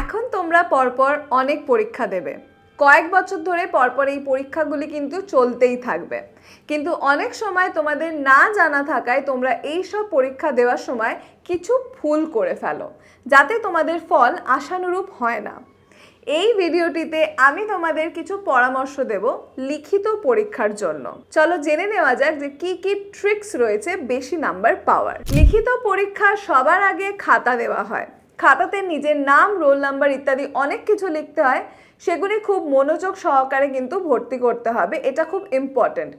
এখন তোমরা পরপর অনেক পরীক্ষা দেবে। কয়েক বছর ধরে পরপর এই পরীক্ষাগুলি কিন্তু চলতেই থাকবে। কিন্তু অনেক সময় তোমাদের না জানা থাকায় তোমরা এই সব পরীক্ষা দেওয়ার সময় কিছু ভুল করে ফেলো, যাতে তোমাদের ফল আশানুরূপ হয় না। এই ভিডিওটিতে আমি তোমাদের কিছু পরামর্শ দেব লিখিত পরীক্ষার জন্য। চলো জেনে নেওয়া যাক যে কি কি ট্রিক্স রয়েছে বেশি নাম্বার পাওয়ার। লিখিত পরীক্ষা সবার আগে খাতা দেওয়া হয়। খাতাতে নিজের নাম রোল নাম্বার ইত্যাদি অনেক কিছু লিখতে হয়। সেগুলি খুব মনোযোগ সহকারে কিন্তু ভর্তি করতে হবে, এটা খুব ইম্পর্ট্যান্ট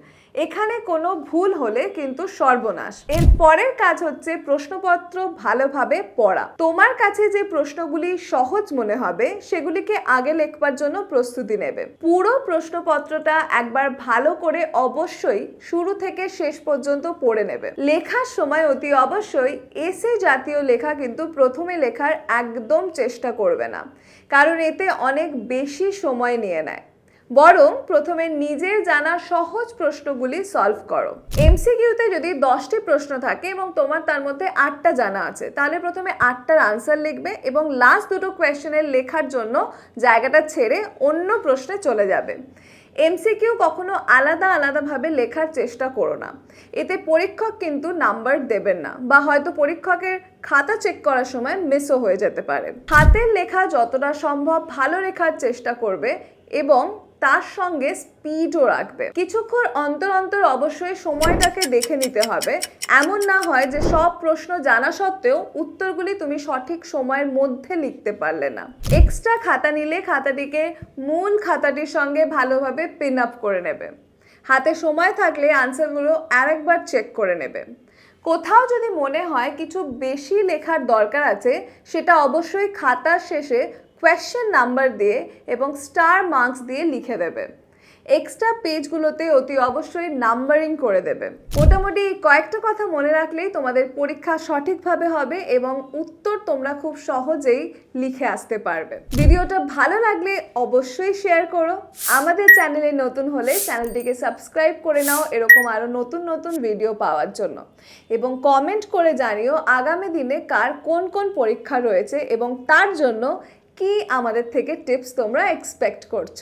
এখানে কোনো ভুল হলে কিন্তু সর্বনাশ। এর পরের কাজ হচ্ছে প্রশ্নপত্র ভালোভাবে পড়া। তোমার কাছে যে প্রশ্নগুলি সহজ মনে হবে, সেগুলিকে আগে লেখবার জন্য প্রস্তুতি নেবে। পুরো প্রশ্নপত্রটা একবার ভালো করে অবশ্যই শুরু থেকে শেষ পর্যন্ত পড়ে নেবে। লেখার সময় অতি অবশ্যই এসে জাতীয় লেখা কিন্তু প্রথমে লেখার একদম চেষ্টা করবে না। কারণ এতে অনেক বেশি সময় নিয়ে নেয়। বরং প্রথমে নিজের জানা সহজ প্রশ্নগুলি সলভ করো। এমসিকিউতে যদি দশটি প্রশ্ন থাকে এবং তোমার তার মধ্যে আটটা জানা আছে, তাহলে প্রথমে আটটার আনসার লিখবে এবং লাস্ট দুটো কোয়েশ্চেনের লেখার জন্য জায়গাটা ছেড়ে অন্য প্রশ্নে চলে যাবে। এমসিকিউ কখনো আলাদা আলাদাভাবে লেখার চেষ্টা করো না। এতে পরীক্ষক কিন্তু নাম্বার দেবেন না বা হয়তো পরীক্ষকের খাতা চেক করার সময় মিসও হয়ে যেতে পারে। হাতের লেখা যতটা সম্ভব ভালো লেখার চেষ্টা করবে এবং তার সঙ্গে স্পিডও রাখবে। কিছুক্ষণ অন্তর অন্তর অবশ্যই সময়টাকে দেখে নিতে হবে। এমন না হয় যে সব প্রশ্ন জানা সত্ত্বেও উত্তরগুলি তুমি সঠিক সময়ের মধ্যে লিখতে পারলে না। এক্সট্রা খাতা নিলে খাতাটিকে মূল খাতাটির সঙ্গে ভালোভাবে পিন আপ করে নেবে। হাতে সময় থাকলে আনসারগুলো আরেকবার চেক করে নেবে। কোথাও যদি মনে হয় কিছু বেশি লেখার দরকার আছে, সেটা অবশ্যই খাতার শেষে কোয়েশ্চেন নাম্বার দিয়ে এবং স্টার মার্কস দিয়ে লিখে দেবে। এক্সট্রা পেজগুলোতে অতি অবশ্যই নাম্বারিং করে দেবে। মোটামুটি কয়েকটা কথা মনে রাখলেই তোমাদের পরীক্ষা সঠিকভাবে হবে এবং উত্তর তোমরা খুব সহজেই লিখে আসতে পারবে। ভিডিওটা ভালো লাগলে অবশ্যই শেয়ার করো। আমাদের চ্যানেলে নতুন হলে চ্যানেলটিকে সাবস্ক্রাইব করে নাও এরকম আরও নতুন নতুন ভিডিও পাওয়ার জন্য। এবং কমেন্ট করে জানিও আগামী দিনে কার কোন কোন পরীক্ষা রয়েছে এবং তার জন্য কি আমাদের থেকে টিপস তোমরা এক্সপেক্ট করছ?